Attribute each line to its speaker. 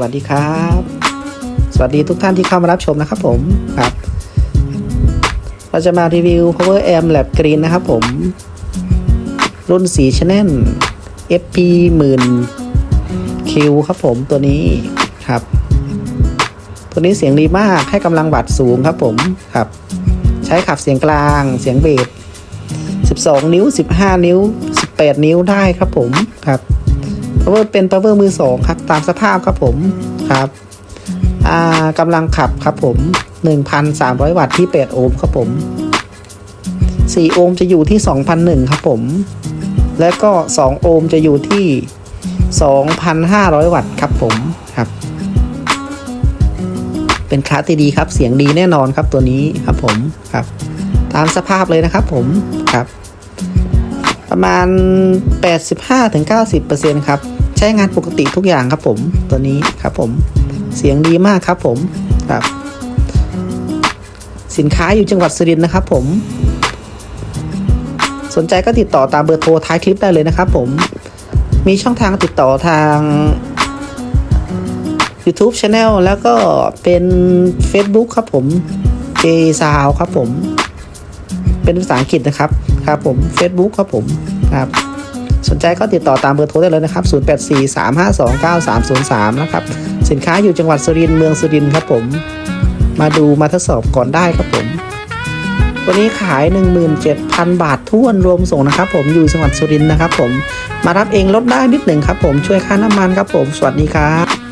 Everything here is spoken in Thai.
Speaker 1: วัสดีครับ สวัสดีทุกท่านที่เข้ามารับชมนะครับผมครับ เราจะมารีวิว Power Amp Lab Green นะครับผม รุ่นสีชแนล FP1000Q ครับผมตัวนี้ครับ ตัวนี้เสียงดีมากให้กำลังวัตสูงครับผมครับ ใช้ขับเสียงกลางเสียงเบส12 นิ้ว 15 นิ้ว 18 นิ้วได้ครับผมครับ power เป็น power มือสองครับตามสภาพครับผมครับกำลังขับครับผม 1,300 วัตต์ที่ 8 โอห์มครับผม 4 โอห์มจะอยู่ที่ 2,001 ครับผม และก็ 2 โอห์มจะอยู่ที่ 2,500 วัตต์ครับผมครับ เป็นคลาสที่ดีครับ เสียงดีแน่นอนครับตัวนี้ครับผมครับ ตามสภาพเลยนะครับผมครับ ประมาณ 85-90%ครับ ใช้งานปกติทุกอย่างครับผมตัวนี้ครับผมเสียงดีมากครับผมครับ สินค้าอยู่จังหวัดสุรินทร์นะครับผม สนใจก็ติดต่อตามเบอร์โทรท้ายคลิปได้เลยนะครับผม มีช่องทางติดต่อทาง YouTube Channel แล้วก็เป็น Facebook ครับผม J s o u ครับผม เป็นภาษาอังกฤษนะครับครับผม Facebook ครับผมครับสนใจก็ติดต่อตามเบอร์โทรได้เลยนะครับ 0843529303 นะครับ สินค้าอยู่จังหวัดสุรินทร์เมืองสุรินทร์ครับผม มาดูมาทดสอบก่อนได้ครับผม ตัวนี้ขาย 17,000 บาทท้วนรวมส่งนะครับผม อยู่จังหวัดสุรินทร์นะครับผม มารับเองลดได้นิดหนึ่งครับผม ช่วยค่าน้ำมันครับผม สวัสดีครับ